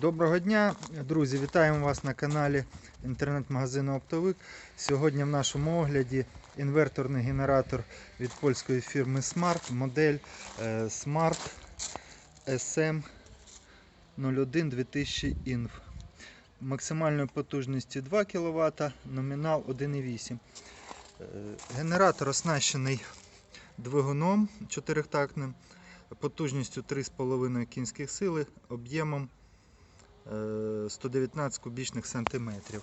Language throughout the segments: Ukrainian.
Доброго дня, друзі! Вітаємо вас на каналі інтернет-магазину Оптовик. Сьогодні в нашому огляді інверторний генератор від польської фірми Smart, модель Smart SM 01 2000 INF. Максимальною потужністю 2 кВт, номінал 1,8. Е, Генератор оснащений двигуном чотирьохтактним потужністю 3,5 кінських сили, об'ємом 119 кубічних сантиметрів.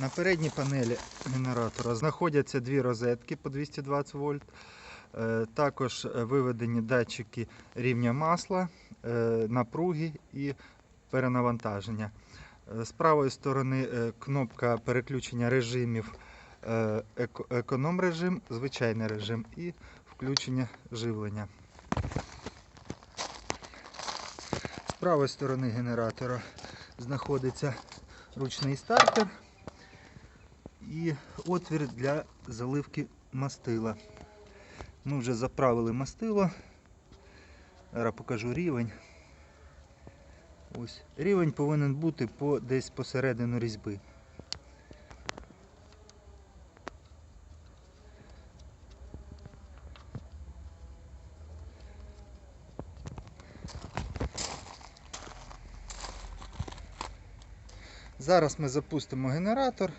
На передній панелі генератора знаходяться дві розетки по 220 вольт. Е, Також е, виведені датчики рівня масла, е, напруги і перенавантаження. Е, З правої сторони е, кнопка переключення режимів е, економ режим, звичайний режим і включення живлення. Правої сторони генератора знаходиться ручний стартер і отвір для заливки мастила. Ми вже заправили мастило. Зараз покажу рівень. Ось. Рівень повинен бути по, десь посередину різьби. Зараз ми запустимо генератор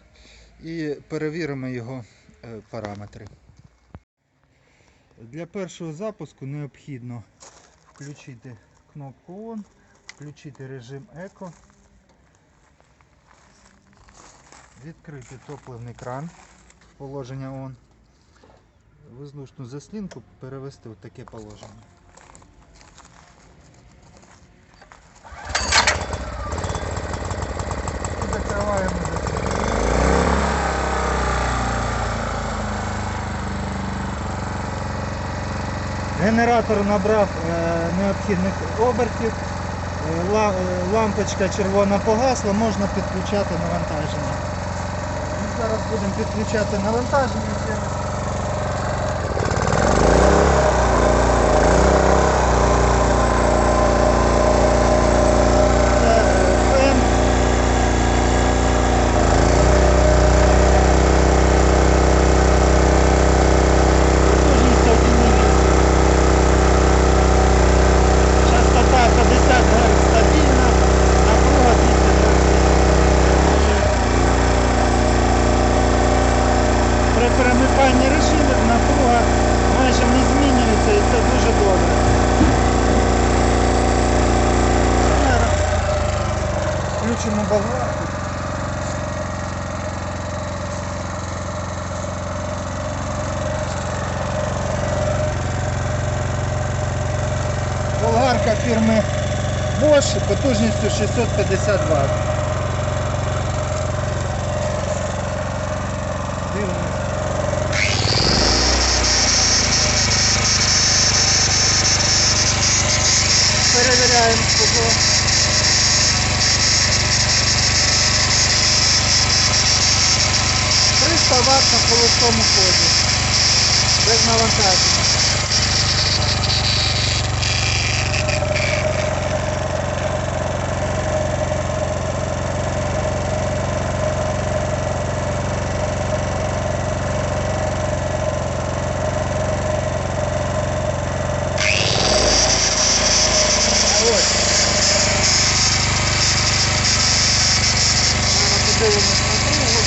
і перевіримо його е, параметри. Для першого запуску необхідно включити кнопку ON, включити режим Еко, відкрити топливний кран положення ON, воздушну заслінку перевести в таке положення. Генератор набрав е, необхідних обертів, е, е, лампочка червона погасла, можна підключати навантаження. Ми зараз будемо підключати навантаження. Фірми Bosch потужністю 650 Вт. Перевіряємо. Триста Вт на холостому ході. Без навантаження. Ось. Подивимось на другу.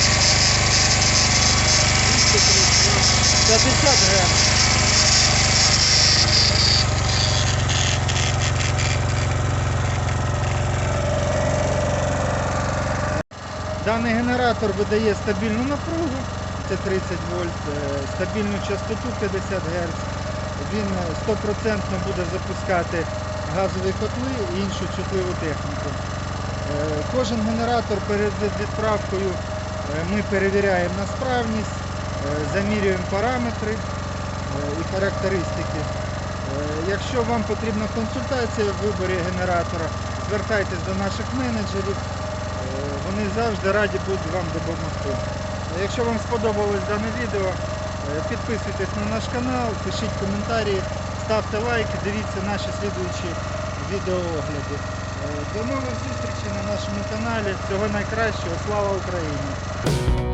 50 грам. Даний генератор видає стабільну напругу, це 30 вольт, е, стабільну частоту 50 Гц. Він е, 100% буде запускати газові котли і іншу чутливу техніку. Е, Кожен генератор перед відправкою е, ми перевіряємо на справність, е, замірюємо параметри і характеристики. Якщо вам потрібна консультація в виборі генератора, звертайтесь до наших менеджерів. Вони завжди раді будуть вам допомогти. Якщо вам сподобалось дане відео, підписуйтесь на наш канал, пишіть коментарі, ставте лайки, дивіться наші слідуючі відеоогляді. Е, До нових зустрічей на нашому каналі. Всього найкращого. Слава Україні!